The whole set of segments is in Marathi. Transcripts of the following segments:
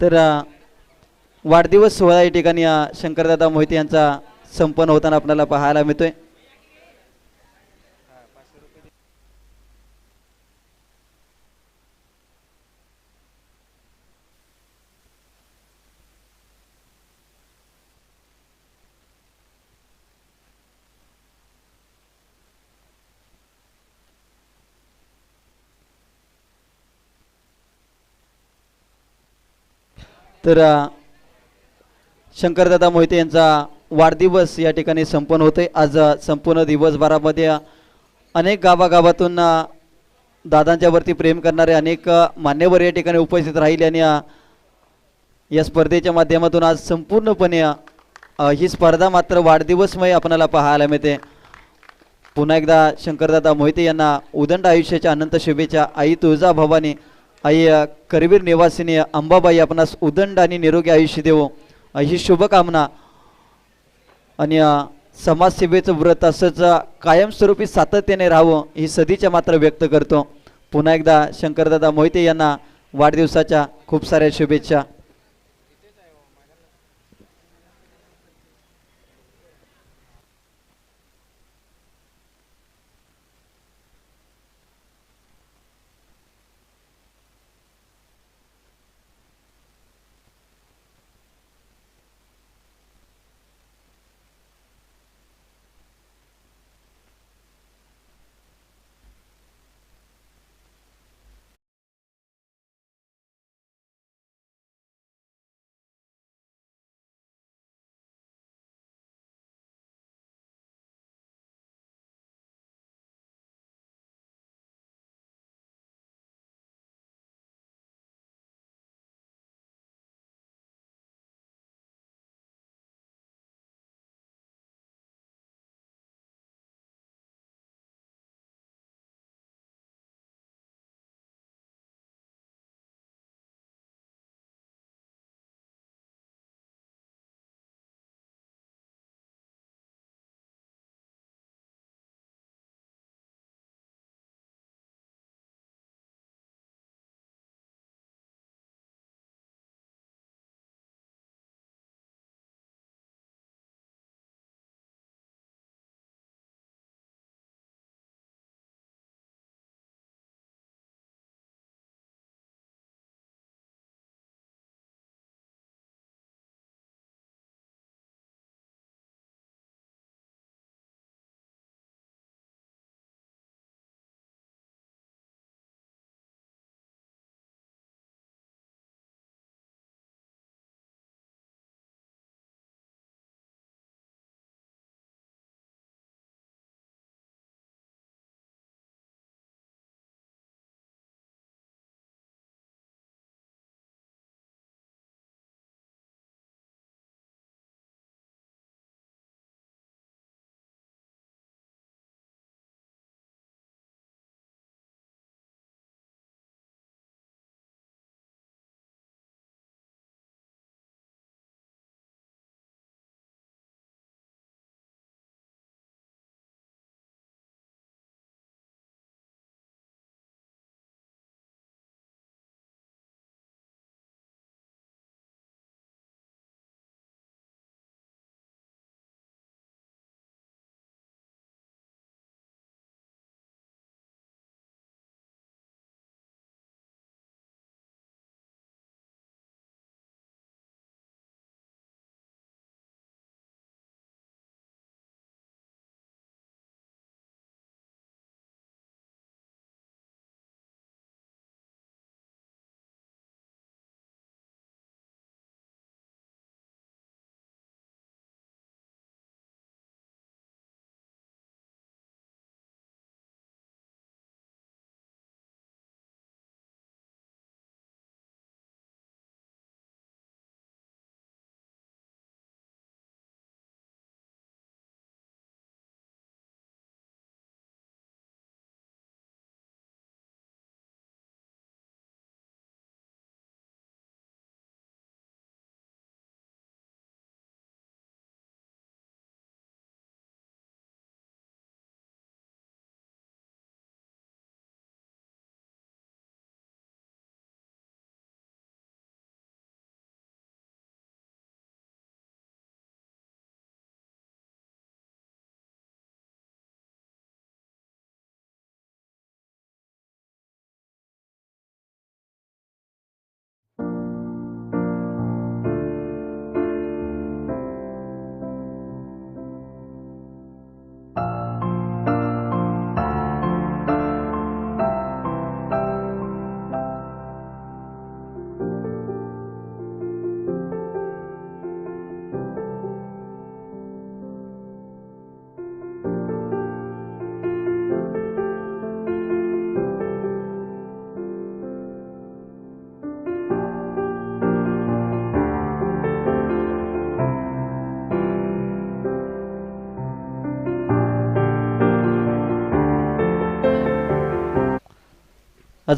तर वाढदिवस सोहळा या ठिकाणी शंकरदादा मोहिते यांचा संपन्न होताना आपल्याला पाहायला मिळतोय. तर शंकरदादा मोहिते यांचा वाढदिवस या ठिकाणी संपन्न होतोय. आज संपूर्ण दिवसभरामध्ये अनेक गावागावातून दादांच्यावरती प्रेम करणारे अनेक मान्यवर या ठिकाणी उपस्थित राहिले आणि या स्पर्धेच्या माध्यमातून आज संपूर्णपणे ही स्पर्धा मात्र वाढदिवसमय आपणाला पाहायला मिळते. पुन्हा एकदा शंकरदादा मोहिते यांना उदंड आयुष्याच्या अनंत शुभेच्छा. आई तुळजा भवानी आई करवीर निवासिनी अंबाबाई आपणास उदंड आणि निरोगी आयुष्य देवो. अ, ही शुभकामना. आणि समाजसेवेचं व्रत असंच कायमस्वरूपी सातत्याने राहावं ही सदीच्या मात्र व्यक्त करतो. पुन्हा एकदा शंकरदादा मोहिते यांना वाढदिवसाच्या खूप साऱ्या शुभेच्छा.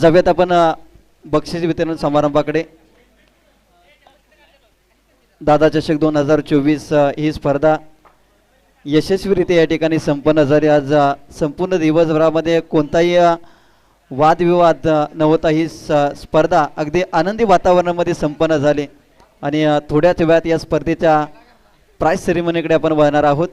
जाऊयात आपण बक्षीस वितरण समारंभाकडे. दादा चषक दोन हजार चोवीस ही स्पर्धा यशस्वीरित्या या ठिकाणी संपन्न झाली. आज संपूर्ण दिवसभरामध्ये कोणताही वादविवाद नव्हता न होता ही स- स्पर्धा अगदी आनंदी वातावरणामध्ये संपन्न झाली. आणि थोड्याच वेळात या स्पर्धेच्या प्राईज सेरेमनीकडे आपण वळणार आहोत.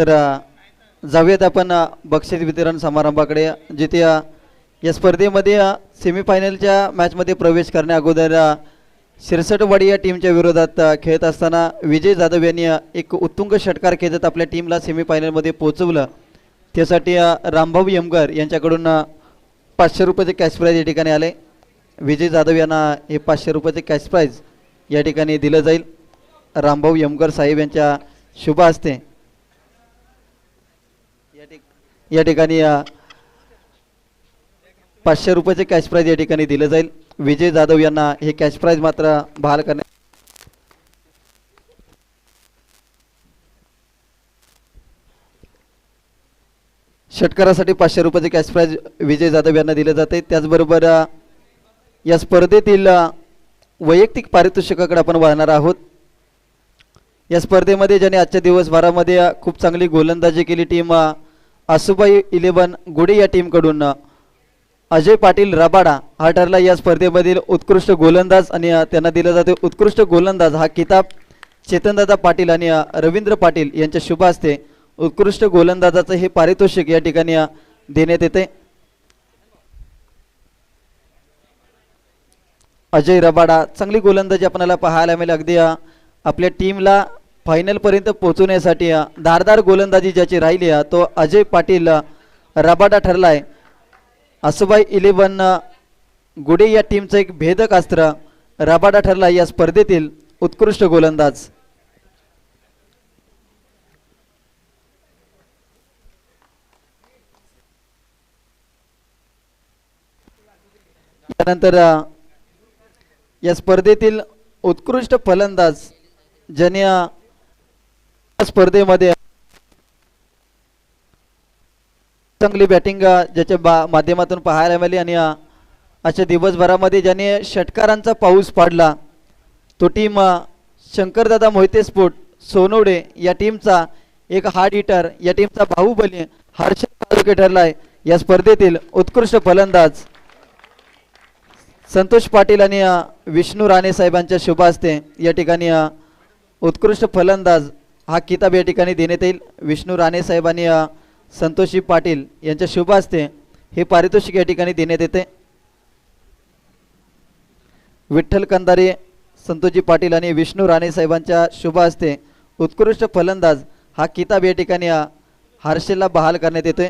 तर जाऊयात आपण बक्षीस वितरण समारंभाकडे. जिथे या स्पर्धेमध्ये सेमीफायनलच्या मॅचमध्ये प्रवेश करण्या अगोदर शिरसटवाडी या टीमच्या विरोधात खेळत असताना विजय जाधव यांनी एक उत्तुंग षटकार खेळत आपल्या टीमला सेमीफायनलमध्ये पोहोचवलं. त्यासाठी रामभाऊ यमगर यांच्याकडून पाचशे रुपयाचे कॅश प्राईज या ठिकाणी आले. विजय जाधव यांना हे पाचशे रुपयाचे कॅश प्राईज या ठिकाणी दिलं जाईल. रामभाऊ यमगर साहेब यांच्या शुभ हस्ते या ठिक- या ठिकाणी पाचशे रुपयाचे कॅश प्राईज या ठिकाणी दिलं जाईल. विजय जाधव यांना हे कॅश प्राईज मात्र बहाल करण्यात षटकारासाठी पाचशे रुपयाचे कॅश प्राईज विजय जाधव यांना दिले जाते. त्याचबरोबर या स्पर्धेतील वैयक्तिक पारितोषिकाकडे आपण वळणार आहोत. या स्पर्धेमध्ये ज्याने आजच्या दिवसभरामध्ये खूप चांगली गोलंदाजी केली टीम आसुबाई इलेव्हन गुडे या टीमकडून अजय पाटील रबाडा हा ठरला या स्पर्धेमधील उत्कृष्ट गोलंदाज आणि त्यांना दिला जातो उत्कृष्ट गोलंदाज. हा किताब चेतनदादा पाटील आणि रवींद्र पाटील यांच्या शुभ हस्ते उत्कृष्ट गोलंदाजाचं हे पारितोषिक या ठिकाणी देण्यात येते. अजय रबाडा चांगली गोलंदाजी आपल्याला पाहायला मिळेल. अगदी आपल्या टीमला फायनलपर्यंत पोहोचवण्यासाठी धारदार गोलंदाजी ज्याची राहिली तो अजय पाटील रबाडा ठरलाय. असुभाई इलेवन इलेव्हन गुडे या टीमचं एक भेदक अस्त्र रबाडा ठरला या स्पर्धेतील उत्कृष्ट गोलंदाज. त्यानंतर या स्पर्धेतील उत्कृष्ट फलंदाज ज्याने स्पर्धेमध्ये चांगली बॅटिंग ज्याच्या बा माध्यमातून पाहायला मिळाली आणि अशा दिवसभरामध्ये ज्याने षटकारांचा पाऊस पाडला तो टीम शंकरदादा मोहिते स्पोर्ट सोनवडे या टीमचा एक हार्ड हिटर या टीमचा बाहुबली हर्षद तालुके ठरला आहे या स्पर्धेतील उत्कृष्ट फलंदाज संतोष पाटील आणि विष्णू राणे साहेबांच्या शुभ या ठिकाणी उत्कृष्ट फलंदाज हा किताब या ठिकाणी देण्यात येईल. विष्णू राणे साहेब आणि संतोषी पाटील यांच्या शुभ हस्ते हे पारितोषिक या ठिकाणी देण्यात येते. विठ्ठल कंदारे संतोषी पाटील आणि विष्णू राणे साहेबांच्या शुभ हस्ते उत्कृष्ट फलंदाज हा किताब या ठिकाणी हर्षेला बहाल करण्यात येतोय.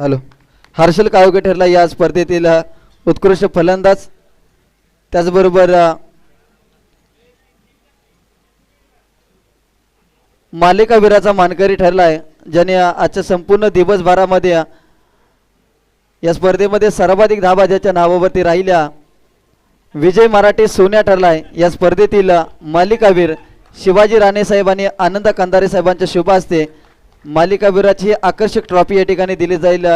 हॅलो. हर्षल काळोगे ठरला या स्पर्धेतील उत्कृष्ट फलंदाज. त्याचबरोबर मालिकावीराचा मानकरी ठरला आहे ज्याने आजच्या संपूर्ण दिवसभरामध्ये या स्पर्धेमध्ये सर्वाधिक धाबा ज्याच्या नावावरती राहिल्या. विजय मराठे सोन्या ठरला आहे या स्पर्धेतील मालिकावीर शिवाजी राणे साहेब आणि आनंद कंदारे साहेबांच्या शुभ असते मालिकावीराची आकर्षक ट्रॉफी या ठिकाणी दिली जाईल.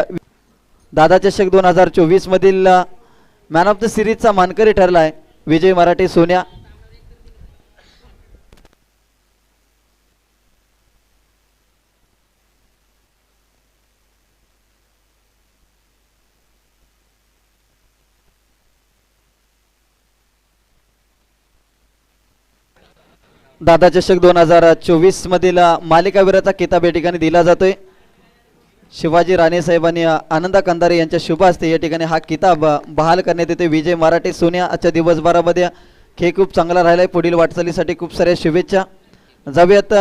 दादा चषक दोन हजार चोवीस मधील मॅन ऑफ द सिरीजचा मानकरी ठरला आहे विजय मराठी सोन्या. दादा चषक दोन हजार चोवीस मधील मालिकावीराचा किताब या ठिकाणी दिला जातोय. शिवाजी राणे साहेबांनी आनंदा कंदारे यांच्या शुभ हस्ते या ठिकाणी हा किताब बहाल करण्यात येते विजय मराठे सोन्या आजच्या दिवसभरामध्ये खेळ खूप चांगला राहिला आहे पुढील वाटचालीसाठी खूप साऱ्या शुभेच्छा. जाऊयात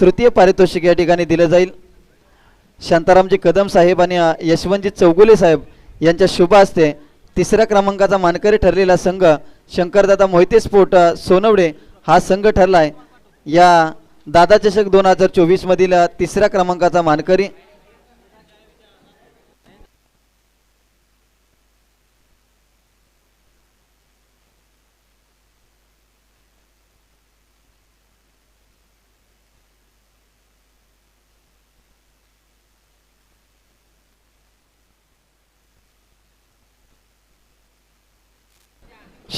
तृतीय पारितोषिक या ठिकाणी दिलं जाईल. शांतारामजी कदम साहेब आणि यशवंतजी चौगुले साहेब यांच्या शुभ हस्ते तिसऱ्या क्रमांकाचा मानकरी ठरलेला संघ शंकरदादा मोहिते स्पोर्ट सोनवडे हा संघ ठरला आहे या दादा चषक दोन हजार चोवीस मधील तिसऱ्या क्रमांकाचा मानकरी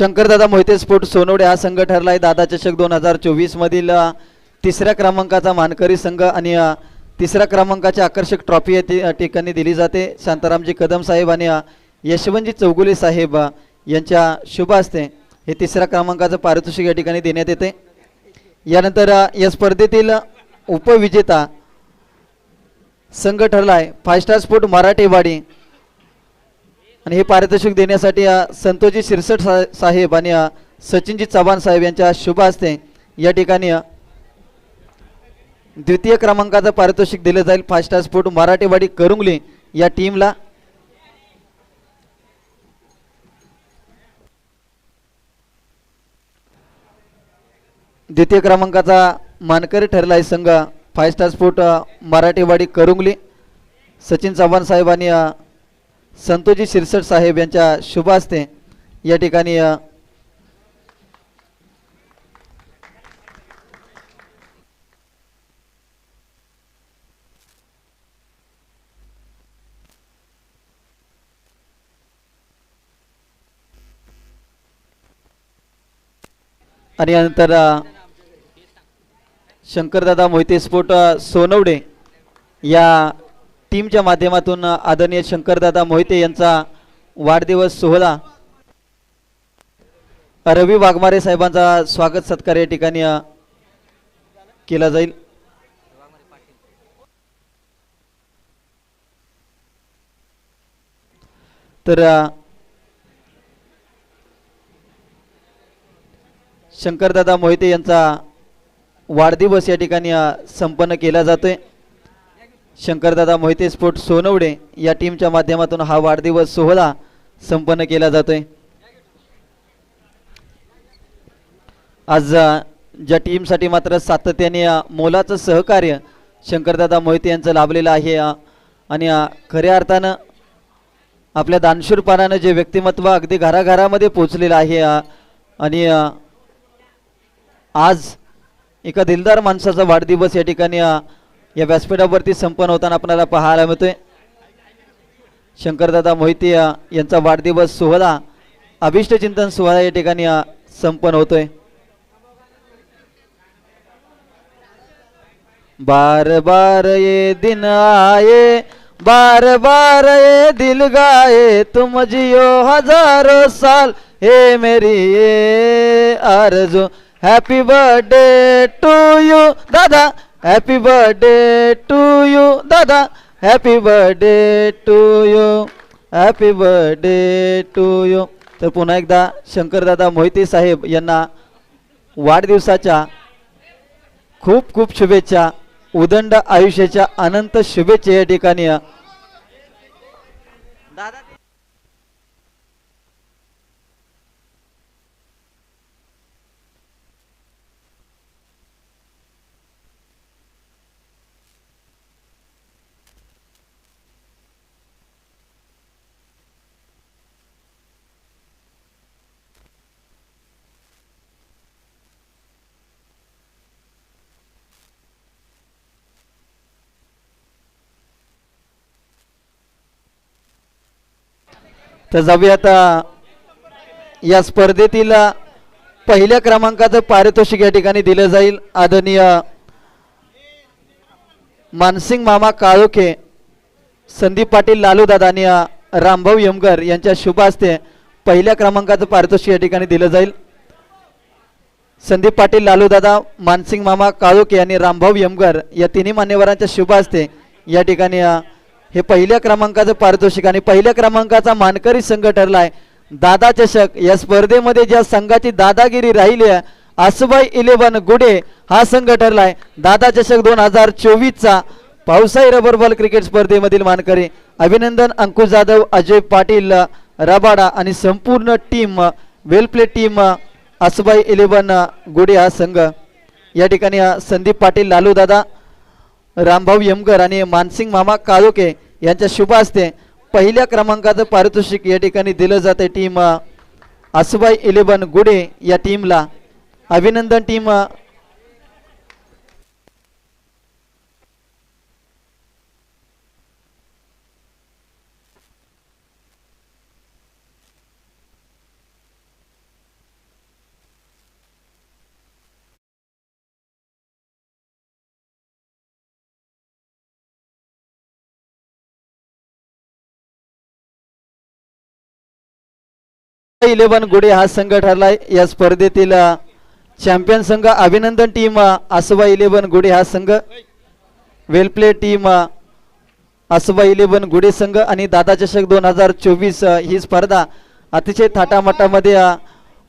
शंकरदादा मोहिते स्पोर्ट सोनवडे हा संघ ठरला आहे दादा चषक दोन हजार चोवीस मधील तिसऱ्या क्रमांकाचा मानकरी संघ आणि तिसऱ्या क्रमांकाची आकर्षक ट्रॉफी या ठिकाणी दिली जाते. शांतारामजी कदम साहेब आणि यशवंतजी चौगुले साहेब यांच्या शुभ हस्ते हे तिसऱ्या क्रमांकाचं पारितोषिक या ठिकाणी देण्यात येते. यानंतर या स्पर्धेतील उपविजेता संघ ठरला आहे फाय स्टार स्पोर्ट मराठेवाडी आणि हे पारितोषिक देण्यासाठी संतोजी शिरसट सा साहेब आणि सचिनजी चव्हाण साहेब यांच्या शुभ हस्ते या ठिकाणी द्वितीय क्रमांकाचं पारितोषिक दिलं जाईल. फाय स्टार मराठेवाडी करुंगली या टीमला. द्वितीय क्रमांकाचा मानकरी ठरला आहे संघ. Five star sport Marathewadi Karungali. Sachin Chavan साहेब आणि संतोजी शिरसट साहेब यांच्या शुभ हस्ते या ठिकाणी आणि नंतर शंकरदादा मोहिते स्फोट सोनवडे या टीमच्या माध्यमातून आदरणीय शंकरदादा मोहिते यांचा वाढदिवस सोहळा. रवी वाघमारे साहेबांचा स्वागत सत्कार या ठिकाणी केला जाईल. तर शंकरदादा मोहिते यांचा वाढदिवस या ठिकाणी संपन्न केला जातोय. शंकरदादा मोहिते स्पोर्ट सोनवडे या टीमच्या माध्यमातून हा वाढदिवस सोहळा संपन्न केला जातोय. आज ज्या टीमसाठी मात्र सातत्याने मोलाचं सहकार्य शंकरदादा मोहिते यांचं लाभलेलं आहे आणि खऱ्या अर्थानं आपल्या दानशूरपणानं जे व्यक्तिमत्व अगदी घराघरामध्ये पोचलेलं आहे आणि आज एका दिलदार माणसाचा वाढदिवस या ठिकाणी या व्यासपीठावरती संपन्न होताना आपल्याला पाहायला मिळतोय. शंकरदादा मोहिते यांचा वाढदिवस सोहळा अभिष्ट चिंतन सोहळा या ठिकाणी संपन्न होतोय. बार बार ये दिन आए बार बार ये दिल गाए तुम जियो हजारो साल हे मेरी ये आरज़ू हॅपी बर्थडे टू यू दादा. हॅपी बर्थडे टू यू दादा happy birthday to you happy birthday to you तर पुन्हा एकदा शंकरदादा मोहिते साहेब यांना वाढदिवसाच्या खूप खूप शुभेच्छा. उदंड आयुष्याच्या अनंत शुभेच्छा या ठिकाणी तर जाऊया आता या स्पर्धेतील पहिल्या क्रमांकाचं पारितोषिक या ठिकाणी दिलं जाईल. आदरणीय मानसिंग मामा काळोखे संदीप पाटील लालू दादा आणि रामभाऊ यमगर यांच्या शुभ हस्ते पहिल्या क्रमांकाचं पारितोषिक या ठिकाणी दिलं जाईल. संदीप पाटील लालूदादा मानसिंग मामा काळोखे आणि रामभाऊ यमगर या तिन्ही मान्यवरांच्या शुभ हस्ते या ठिकाणी हे पहिल्या क्रमांकाचं पारितोषिक आणि पहिल्या क्रमांकाचा मानकरी संघ ठरलाय. दादा चषक या स्पर्धेमध्ये ज्या संघाची दादागिरी राहिली आहे आसुबाई इलेव्हन गुडे हा संघ ठरलाय. दादा चषक दोन हजार चोवीसचा पावसाई रबर बॉल क्रिकेट स्पर्धेमधील मानकरी अभिनंदन अंकुश जाधव अजय पाटील रबाडा आणि संपूर्ण team well play team Asubai eleven Gude हा संघ. या ठिकाणी संदीप पाटील लालू दादा रामभाऊ यमकर आणि मानसिंग मामा काळोके यांच्या शुभ असते पहिल्या क्रमांकाचं पारितोषिक या ठिकाणी दिलं जाते टीम अ, आसुबाई गुडे या टीमला अभिनंदन टीम इलेव्हन गुडे हा संघ ठरलाय या स्पर्धेतील चॅम्पियन संघ अभिनंदन टीम अ, आसवा इलेव्हन गुडे हा संघ. वेलप्ले टीम अ, आसवा इलेव्हन गुडे संघ आणि दादा चषक दोन हजार चोवीस ही स्पर्धा अतिशय थाटामाटामध्ये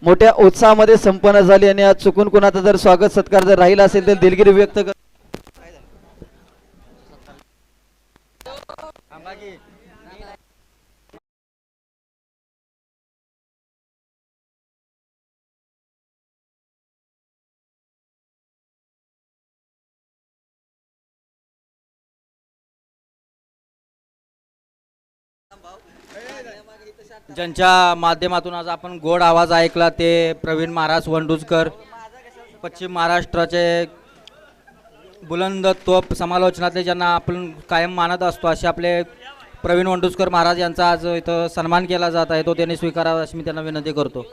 मोठ्या उत्साहामध्ये संपन्न झाली आणि आज चुकून कुणाचा जर स्वागत सत्कार जर राहिला असेल तर दिलगिरी व्यक्त कर ज्यांच्या माध्यमातून आज आपण गोड आवाज ऐकला ते प्रवीण महाराज वंडुजकर पश्चिम महाराष्ट्राचे बुलंद तोप समालोचनातले ज्यांना आपण कायम मानत असतो असे आपले प्रवीण वंडुजकर महाराज यांचा आज इथं सन्मान केला जात आहे तो त्यांनी स्वीकारावा अशी मी त्यांना विनंती करतो.